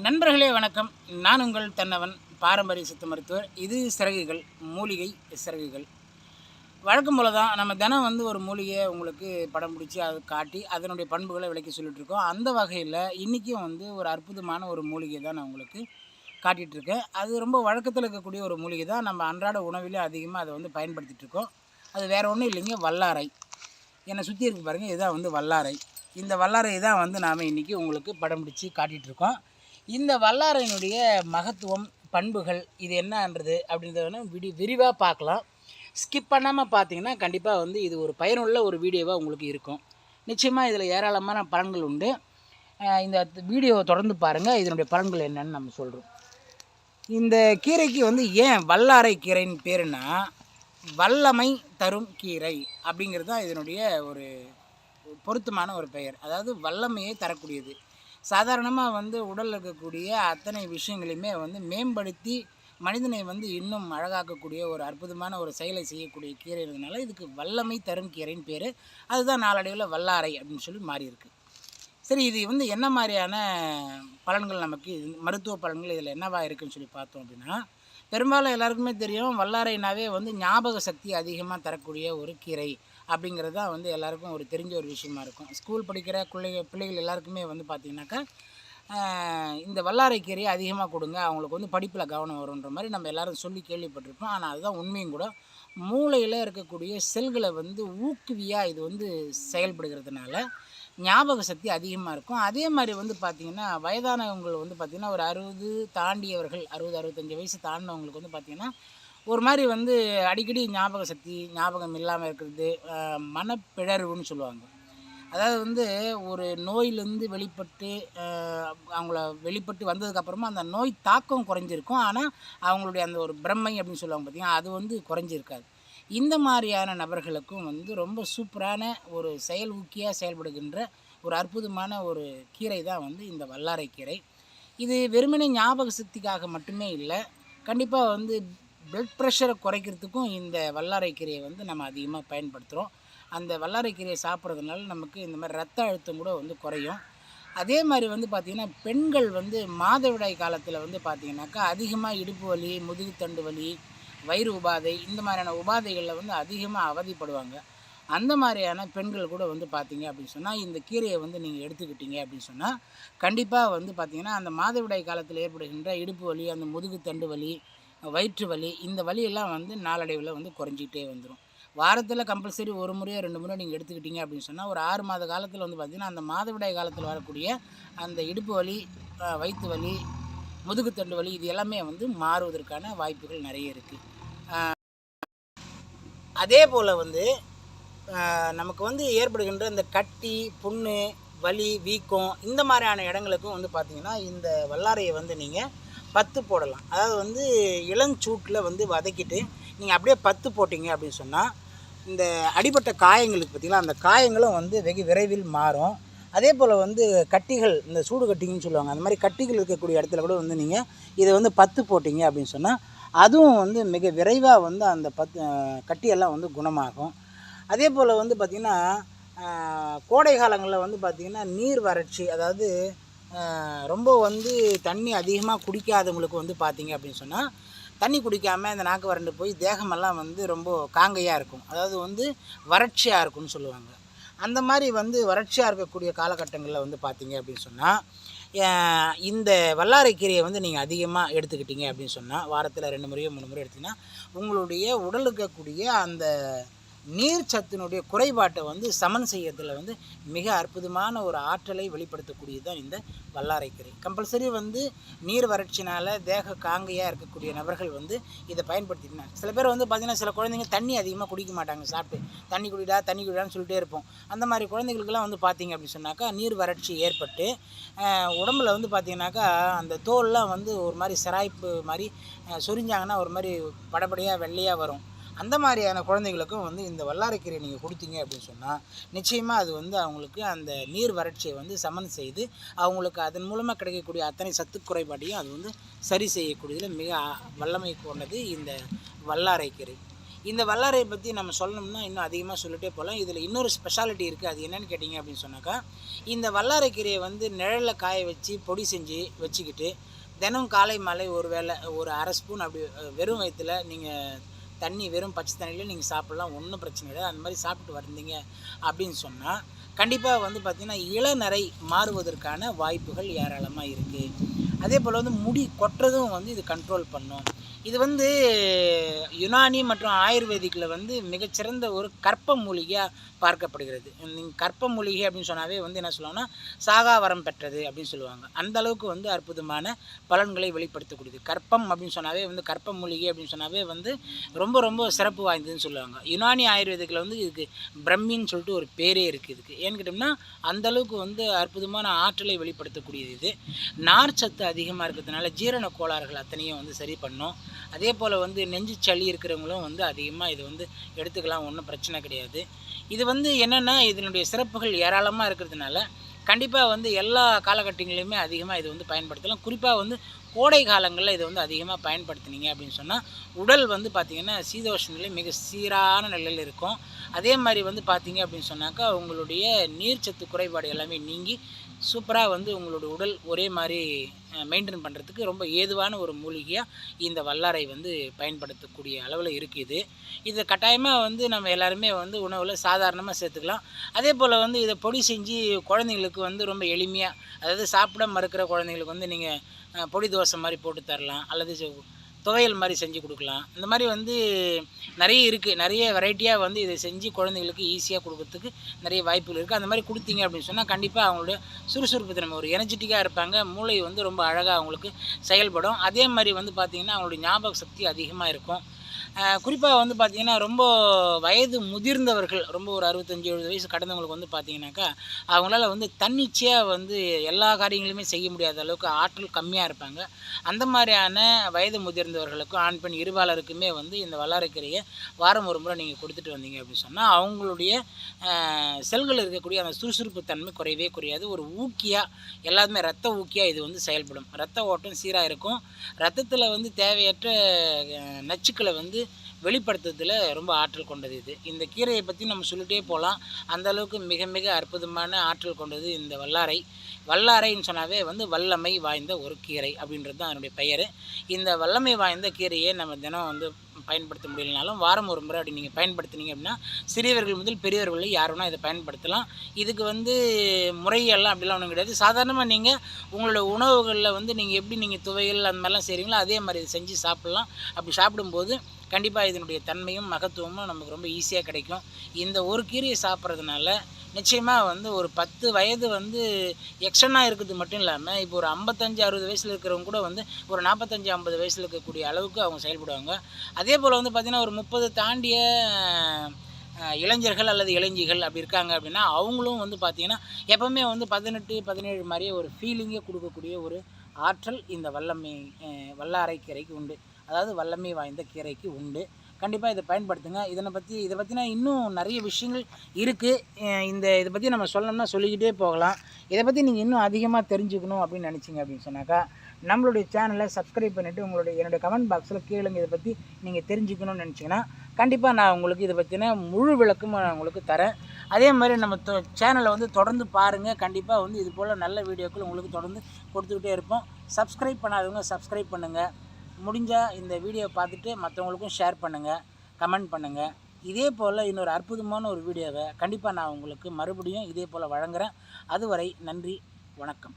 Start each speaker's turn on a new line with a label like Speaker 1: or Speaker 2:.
Speaker 1: நண்பர்களே வணக்கம். நான் உங்கள் தன்னவன் பாரம்பரிய சித்த மருத்துவர். இது சிறகுகள் மூலிகை சிறகுகள். வழக்கம் போல தான் நம்ம தினம் வந்து ஒரு மூலிகையை உங்களுக்கு படம் பிடிச்சி அதை காட்டி அதனுடைய பண்புகளை விளக்கி சொல்லிகிட்ருக்கோம் அந்த வகையில் இன்றைக்கும் வந்து ஒரு அற்புதமான ஒரு மூலிகை தான் நான் உங்களுக்கு காட்டிகிட்டு இருக்கேன் அது ரொம்ப வழக்கத்தில் இருக்கக்கூடிய ஒரு மூலிகை தான். நம்ம அன்றாட உணவிலே அதிகமாக அதை வந்து பயன்படுத்திகிட்ருக்கோம் அது வேறு ஒன்றும் இல்லைங்க வல்லாரை. என்னை சுற்றி இருக்கு பாருங்கள் இதுதான் வந்து வல்லாரை. இந்த வல்லாரை தான் வந்து நாம் இன்றைக்கி உங்களுக்கு படம் பிடிச்சி காட்டிகிட்டு இருக்கோம் இந்த வல்லாரையினுடைய மகத்துவம் பண்புகள் இது என்னன்றது அப்படின்றத விடி விரிவாக பார்க்கலாம். ஸ்கிப் பண்ணாமல் பார்த்தீங்கன்னா கண்டிப்பாக வந்து இது ஒரு பயனுள்ள ஒரு வீடியோவாக உங்களுக்கு இருக்கும். நிச்சயமாக இதில் ஏராளமான பலன்கள் உண்டு. இந்த வீடியோவை தொடர்ந்து பாருங்கள் இதனுடைய பலன்கள் என்னன்னு நம்ம சொல்கிறோம் இந்த கீரைக்கு வந்து ஏன் வல்லாரை கீரைன்னு பேருனா வல்லமை தரும் கீரை அப்படிங்கிறது தான் இதனுடைய ஒரு பொருத்தமான ஒரு பெயர். அதாவது வல்லமையை தரக்கூடியது. சாதாரணமாக வந்து உடலில் இருக்கக்கூடிய அத்தனை விஷயங்களையுமே வந்து மேம்படுத்தி மனிதனை வந்து இன்னும் அழகாக்கக்கூடிய ஒரு அற்புதமான ஒரு செயலை செய்யக்கூடிய கீரை இருந்ததுனால இதுக்கு வல்லமை தரும் கீரைன்னு பேர். அதுதான் நாளடைவில் வல்லாரை அப்படின்னு சொல்லி மாறி இருக்கு சரி இது வந்து என்ன மாதிரியான பலன்கள் நமக்கு மருத்துவ பலன்கள் இதில் என்னவா இருக்குன்னு சொல்லி பார்த்தோம் அப்படின்னா பெரும்பாலும் எல்லாருக்குமே தெரியும் வல்லாரைனாவே வந்து ஞாபக சக்தி அதிகமாக தரக்கூடிய ஒரு கீரை. அப்படிங்கிறது தான் வந்து எல்லாருக்கும் ஒரு தெரிஞ்ச ஒரு விஷயமா இருக்கும். ஸ்கூல் படிக்கிற பிள்ளைங்க பிள்ளைகள் எல்லாருக்குமே வந்து பார்த்திங்கனாக்கா இந்த வல்லாரைக்கீரையை அதிகமாக கொடுங்க. அவங்களுக்கு வந்து படிப்பில் கவனம் வருன்ற மாதிரி நம்ம எல்லாரும் சொல்லி கேள்விப்பட்டிருப்போம் ஆனால் அதுதான் உண்மையும் கூட. மூளையில் இருக்கக்கூடிய செல்களை வந்து ஊக்குவியாக இது வந்து செயல்படுகிறதுனால ஞாபக சக்தி அதிகமாக இருக்கும். அதே மாதிரி வந்து பார்த்திங்கன்னா வயதானவங்கள் வந்து பார்த்திங்கன்னா ஒரு அறுபது தாண்டியவர்கள் அறுபது அறுபத்தஞ்சு வயசு தாண்டினவங்களுக்கு வந்து பார்த்திங்கன்னா ஒரு மாதிரி வந்து அடிக்கடி ஞாபக சக்தி ஞாபகம் இல்லாமல் இருக்கிறது மனப்பிழர்வுன்னு சொல்லுவாங்க. அதாவது வந்து ஒரு நோயிலேருந்து வெளிப்பட்டு அவங்கள வெளிப்பட்டு வந்ததுக்கப்புறமா அந்த நோய் தாக்கம் குறைஞ்சிருக்கும். ஆனால் அவங்களுடைய அந்த ஒரு பிரம்மை அப்படின்னு சொல்லுவாங்க பார்த்தீங்கன்னா அது வந்து குறைஞ்சிருக்காது. இந்த மாதிரியான நபர்களுக்கும் வந்து ரொம்ப சூப்பரான ஒரு செயல் ஊக்கியாக செயல்படுகின்ற ஒரு அற்புதமான ஒரு கீரை தான் வந்து இந்த வல்லாரை கீரை. இது வெறுமனே ஞாபக சக்திக்காக மட்டுமே இல்லை கண்டிப்பாக வந்து பிளட் ப்ரெஷரை குறைக்கிறதுக்கும் இந்த வல்லாரை கீரையை வந்து நம்ம அதிகமாக பயன்படுத்துகிறோம் அந்த வல்லாரை கீரையை சாப்பிட்றதுனால நமக்கு இந்த மாதிரி ரத்த அழுத்தம் கூட வந்து குறையும். அதே மாதிரி வந்து பார்த்திங்கன்னா பெண்கள் வந்து மாதவிடாய் காலத்தில் வந்து பார்த்திங்கனாக்கா அதிகமாக இடுப்பு வலி முதுகுத்தண்டு வலி வயிறு உபாதை இந்த மாதிரியான உபாதைகளில் வந்து அதிகமாக அவதிப்படுவாங்க. அந்த மாதிரியான பெண்கள் கூட வந்து பார்த்தீங்க அப்படின்னு சொன்னால் இந்த கீரையை வந்து நீங்கள் எடுத்துக்கிட்டீங்க அப்படின்னு சொன்னால் கண்டிப்பாக வந்து பார்த்திங்கன்னா அந்த மாதவிடாய் காலத்தில் ஏற்படுகின்ற இடுப்பு வலி அந்த முதுகுத்தண்டு வலி வயிற்று வலி இந்த வலியெல்லாம் வந்து நாளடைவில் வந்து குறைஞ்சிக்கிட்டே வந்துடும் வாரத்தில் கம்பல்சரி ஒரு முறையோ ரெண்டு முறையோ நீங்கள் எடுத்துக்கிட்டீங்க அப்படின்னு சொன்னால் ஒரு ஆறு மாத காலத்தில் வந்து பார்த்திங்கன்னா அந்த மாதவிடாய் காலத்தில் வரக்கூடிய அந்த இடுப்பு வலி வயிற்று வலி முதுகுத்தண்டு வலி இது எல்லாமே வந்து மாறுவதற்கான வாய்ப்புகள் நிறைய இருக்குது அதே போல் வந்து நமக்கு வந்து ஏற்படுகின்ற இந்த கட்டி புண்ணு வலி வீக்கம் இந்த மாதிரியான இடங்களுக்கும் வந்து பார்த்திங்கன்னா இந்த வல்லாரையை வந்து நீங்கள் பத்து போடலாம். அதாவது வந்து இளஞ்சூட்டில் வந்து வதக்கிட்டு நீங்கள் அப்படியே பத்து போட்டிங்க அப்படின்னு சொன்னால் இந்த அடிபட்ட காயங்களுக்கு பார்த்தீங்களா அந்த காயங்களும் வந்து வெகு விரைவில் மாறும். அதே போல் வந்து கட்டிகள் இந்த சூடு கட்டிங்கன்னு சொல்லுவாங்க அந்த மாதிரி கட்டிகள் இருக்கக்கூடிய இடத்துல கூட வந்து நீங்கள் இதை வந்து பத்து போட்டிங்க அப்படின்னு சொன்னால் அதுவும் வந்து மிக விரைவாக வந்து அந்த பத்து கட்டியெல்லாம் வந்து குணமாகும். அதே போல் வந்து பார்த்திங்கன்னா கோடை காலங்களில் வந்து பார்த்திங்கன்னா நீர் வறட்சி அதாவது ரொம்ப வந்து தண்ணி அதிகமாக குடிக்காதவங்களுக்கு வந்து பார்த்திங்க அப்படின்னு சொன்னால் தண்ணி குடிக்காமல் இந்த நாக்கு வறண்டு போய் தேகமெல்லாம் வந்து ரொம்ப காங்கையாக இருக்கும். அதாவது வந்து வறட்சியாக இருக்கும்னு சொல்லுவாங்க. அந்த மாதிரி வந்து வறட்சியாக இருக்கக்கூடிய காலகட்டங்களில் வந்து பார்த்திங்க அப்படின்னு சொன்னால் இந்த வல்லாரைக்கீரையை வந்து நீங்கள் அதிகமாக எடுத்துக்கிட்டீங்க அப்படின்னு சொன்னால் வாரத்தில் ரெண்டு முறையோ மூணு முறையோ எடுத்திங்கன்னா உங்களுடைய உடலுக்கு இருக்கக்கூடிய அந்த நீர் சத்தினுடைய குறைபாட்டை வந்து சமன் செய்யறதுல வந்து மிக அற்புதமான ஒரு ஆற்றலை வெளிப்படுத்தக்கூடியது தான் இந்த வல்லாரைக்கீரை கம்பல்சரி வந்து நீர் வறட்சினால் தேக காங்கையாக இருக்கக்கூடிய நபர்கள் வந்து இதை பயன்படுத்திக்கணும் சில பேர் வந்து பார்த்திங்கன்னா சில குழந்தைங்க தண்ணி அதிகமாக குடிக்க மாட்டாங்க சாப்பிட்டு தண்ணி குடிடா தண்ணி குடிடான்னு சொல்லிட்டே இருப்போம். அந்த மாதிரி குழந்தைகளுக்கெல்லாம் வந்து பார்த்திங்க அப்படின்னு சொன்னாக்கா நீர் வறட்சி ஏற்பட்டு உடம்புல வந்து பார்த்திங்கனாக்கா அந்த தோல்லாம் வந்து ஒரு மாதிரி சிராய்ப்பு மாதிரி சொரிஞ்சாங்கன்னா ஒரு மாதிரி படபடியாக வெள்ளையாக வரும். அந்த மாதிரியான குழந்தைகளுக்கும் வந்து இந்த வல்லாரைக்கீரை நீங்கள் கொடுத்தீங்க அப்படின்னு சொன்னால் நிச்சயமாக அது வந்து அவங்களுக்கு அந்த நீர் வறட்சியை வந்து சமன் செய்து அவங்களுக்கு அதன் மூலமாக கிடைக்கக்கூடிய அத்தனை சத்து குறைபாட்டையும் அது வந்து சரி செய்யக்கூடியதில் மிக வல்லமை கொண்டது இந்த வல்லாரைக்கீரை இந்த வல்லாரை பற்றி நம்ம சொல்லணும்னா இன்னும் அதிகமாக சொல்லிட்டே போகலாம் இதில் இன்னொரு ஸ்பெஷாலிட்டி இருக்குது அது என்னென்னு கேட்டிங்க அப்படின்னு சொன்னாக்கா இந்த வல்லாரைக்கீரையை வந்து நிழலில் காய வச்சு பொடி செஞ்சு வச்சுக்கிட்டு தினம் காலை மாலை ஒரு வேளை ஒரு அரை ஸ்பூன் அப்படி வெறும் வயிற்றுல நீங்கள் தண்ணி வெறும் பச்சை தண்ணியில் நீங்கள் சாப்பிட்லாம் ஒன்றும் பிரச்சனை இல்லை. அந்த மாதிரி சாப்பிட்டு வந்தீங்க அப்படின்னு சொன்னால் கண்டிப்பாக வந்து பார்த்திங்கன்னா இளநரை மாறுவதற்கான வாய்ப்புகள் ஏராளமாக இருக்குது அதே போல் வந்து முடி கொட்டுறதும் வந்து இது கண்ட்ரோல் பண்ணும். இது வந்து யுனானி மற்றும் ஆயுர்வேதிக்கில் வந்து மிகச்சிறந்த ஒரு கற்ப மூலிகையாக பார்க்கப்படுகிறது. நீங்கள் கற்ப மூலிகை அப்படின்னு சொன்னாவே வந்து என்ன சொல்லுவாங்கன்னா சாகாவரம் பெற்றது அப்படின்னு சொல்லுவாங்க. அந்த அளவுக்கு வந்து அற்புதமான பலன்களை வெளிப்படுத்தக்கூடியது கற்பம் அப்படின்னு சொன்னாவே வந்து கற்ப மூலிகை அப்படின்னு சொன்னாவே வந்து ரொம்ப ரொம்ப சிறப்பு வாய்ந்ததுன்னு சொல்லுவாங்க. யுனானி ஆயுர்வேதிக்கில் வந்து இதுக்கு பிரம்மின்னு சொல்லிட்டு ஒரு பேரே இருக்குது இதுக்கு. ஏன்னு கேட்டோம்னா அந்தளவுக்கு வந்து அற்புதமான ஆற்றலை வெளிப்படுத்தக்கூடியது இது. நார்ச்சத்து அதிகமாக இருக்கிறதுனால ஜீரண கோளாறுகள் அத்தனையும் வந்து சரி பண்ணும். அதே போல் வந்து நெஞ்சு சளி இருக்கிறவங்களும் வந்து அதிகமாக இது வந்து எடுத்துக்கலாம் ஒன்றும் பிரச்சனை கிடையாது. இது வந்து என்னென்னா இதனுடைய சிறப்புகள் ஏராளமாக இருக்கிறதுனால கண்டிப்பாக வந்து எல்லா காலகட்டங்களிலுமே அதிகமாக இது வந்து பயன்படுத்தலாம். குறிப்பாக வந்து கோடை காலங்களில் இதை வந்து அதிகமாக பயன்படுத்துனீங்க அப்படின்னு சொன்னால் உடல் வந்து பார்த்திங்கன்னா சீதோஷ நிலை மிக சீரான நிலையில் இருக்கும். அதே மாதிரி வந்து பார்த்திங்க அப்படின்னு சொன்னாக்கா உங்களுடைய நீர்ச்சத்து குறைபாடு எல்லாமே நீங்கி சூப்பராக வந்து உங்களோட உடல் ஒரே மாதிரி மெயின்டைன் பண்ணுறதுக்கு ரொம்ப ஏதுவான ஒரு மூலிகையாக இந்த வல்லாரை வந்து பயன்படுத்தக்கூடிய அளவில் இருக்குது. இது கட்டாயமாக வந்து நம்ம எல்லாருமே வந்து உணவில் சாதாரணமாக சேர்த்துக்கலாம். அதே போல் வந்து இதை பொடி செஞ்சு குழந்தைங்களுக்கு வந்து ரொம்ப எளிமையாக அதாவது சாப்பிட மறுக்கிற குழந்தைங்களுக்கு வந்து நீங்கள் பொடி தோசை மாதிரி போட்டு தரலாம் அல்லது துவையல் மாதிரி செஞ்சு கொடுக்கலாம். இந்த மாதிரி வந்து நிறைய இருக்குது நிறைய வெரைட்டியாக வந்து இதை செஞ்சு குழந்தைங்களுக்கு ஈஸியாக கொடுக்கறதுக்கு நிறைய வாய்ப்புகள் இருக்குது அந்த மாதிரி கொடுத்தீங்க அப்படின்னு சொன்னால் கண்டிப்பாக அவங்களோட சுறுசுறுப்பு திறமை ஒரு எனர்ஜெட்டிக்காக இருப்பாங்க. மூளை வந்து ரொம்ப அழகாக அவங்களுக்கு செயல்படும். அதே மாதிரி வந்து பார்த்திங்கன்னா அவங்களுடைய ஞாபக சக்தி அதிகமாக இருக்கும். குறிப்பாக வந்து பார்த்திங்கன்னா ரொம்ப வயது முதிர்ந்தவர்கள் ரொம்ப ஒரு அறுபத்தஞ்சி எழுபது வயசு கடந்தவங்களுக்கு வந்து பார்த்திங்கனாக்கா அவங்களால வந்து தன்னிச்சையாக வந்து எல்லா காரியங்களுமே செய்ய முடியாத அளவுக்கு ஆற்றல் கம்மியாக இருப்பாங்க. அந்த மாதிரியான வயது முதிர்ந்தவர்களுக்கும் ஆண் பெண் இருபாலருக்குமே வந்து இந்த வல்லாரைக்கீரையை வாரம் ஒரு முறை நீங்கள் கொடுத்துட்டு வந்தீங்க அப்படின்னு சொன்னால் அவங்களுடைய செல்கள் இருக்கக்கூடிய அந்த சுறுசுறுப்பு தன்மை குறையவே குறையாது. ஒரு ஊக்கியாக எல்லாத்துமே ரத்த ஊக்கியாக இது வந்து செயல்படும். ரத்த ஓட்டம் சீராக இருக்கும். ரத்தத்தில் வந்து தேவையற்ற நச்சுக்களை வந்து வெளிப்படுத்துறதுல ரொம்ப ஆற்றல் கொண்டது இது. இந்த கீரையை பற்றி நம்ம சொல்லிட்டே போகலாம் அந்த அளவுக்கு மிக மிக அற்புதமான ஆற்றல் கொண்டது இந்த வல்லாரை. வல்லாரைன்னு சொன்னாவே வந்து வல்லமை வாய்ந்த ஒரு கீரை அப்படின்றது தான் அதனுடைய பெயர். இந்த வல்லமை வாய்ந்த கீரையை நம்ம தினம் வந்து பயன்படுத்த முடியலனாலும் வாரம் ஒரு முறை அப்படி நீங்கள் பயன்படுத்துனீங்க அப்படின்னா சிறியவர்கள் முதல் பெரியவர்கள் யார் வேணால் இதை பயன்படுத்தலாம். இதுக்கு வந்து முறையெல்லாம் அப்படிலாம் ஒன்றும் கிடையாது. சாதாரணமாக நீங்கள் உங்களோட உணவுகளில் வந்து நீங்கள் எப்படி நீங்கள் துவையல் அந்த மாதிரிலாம் செய்கிறீங்களோ அதே மாதிரி இதை செஞ்சு சாப்பிட்லாம். அப்படி சாப்பிடும்போது கண்டிப்பாக இதனுடைய தன்மையும் மகத்துவமும் நமக்கு ரொம்ப ஈஸியாக கிடைக்கும். இந்த ஒரு கீரையை சாப்பிட்றதுனால நிச்சயமாக வந்து ஒரு பத்து வயது வந்து எக்ஸ்டனாக இருக்கிறது மட்டும் இல்லாமல் இப்போ ஒரு ஐம்பத்தஞ்சு அறுபது வயசில் இருக்கிறவங்க கூட வந்து ஒரு நாற்பத்தஞ்சு ஐம்பது வயசில் இருக்கக்கூடிய அளவுக்கு அவங்க செயல்படுவாங்க. அதே போல் வந்து பார்த்திங்கன்னா ஒரு முப்பது தாண்டிய இளைஞர்கள் அல்லது இளைஞிகள் அப்படி இருக்காங்க அப்படின்னா அவங்களும் வந்து பார்த்திங்கன்னா எப்போவுமே வந்து பதினெட்டு பதினேழு மாதிரியே ஒரு ஃபீலிங்கே கொடுக்கக்கூடிய ஒரு ஆற்றல் இந்த வல்லமை வல்லாரை கரைக்கு உண்டு. அதாவது வல்லமை வாய்ந்த கீரைக்கு உண்டு. கண்டிப்பாக இதை பயன்படுத்துங்க. இதனை பற்றி இதை பற்றினா இன்னும் நிறைய விஷயங்கள் இருக்குது இந்த இதை பற்றி நம்ம சொல்லணும்னா சொல்லிக்கிட்டே போகலாம். இதை பற்றி நீங்கள் இன்னும் அதிகமாக தெரிஞ்சுக்கணும் அப்படின்னு நினச்சிங்க அப்படின்னு சொன்னாக்கா நம்மளுடைய சேனலை சப்ஸ்கிரைப் பண்ணிவிட்டு உங்களுடைய என்னுடைய கமெண்ட் பாக்ஸில் கேளுங்க இதை பற்றி நீங்கள் தெரிஞ்சுக்கணும்னு நினச்சிங்கன்னா கண்டிப்பாக நான் உங்களுக்கு இதை பற்றின முழு விளக்கமும் நான் உங்களுக்கு தரேன். அதே மாதிரி நம்ம தொ சேனலை வந்து தொடர்ந்து பாருங்கள் கண்டிப்பாக வந்து இது போல் நல்ல வீடியோக்கள் உங்களுக்கு தொடர்ந்து கொடுத்துக்கிட்டே இருப்போம். சப்ஸ்கிரைப் பண்ணாதவங்க சப்ஸ்கிரைப் பண்ணுங்கள் முடிஞ்சால் இந்த வீடியோவை பார்த்துட்டு மற்றவங்களுக்கும் ஷேர் பண்ணுங்கள் கமெண்ட் பண்ணுங்கள் இதே போல் இன்னொரு அற்புதமான ஒரு வீடியோவை கண்டிப்பாக நான் உங்களுக்கு மறுபடியும் இதே போல் வழங்குகிறேன் அதுவரை நன்றி வணக்கம்.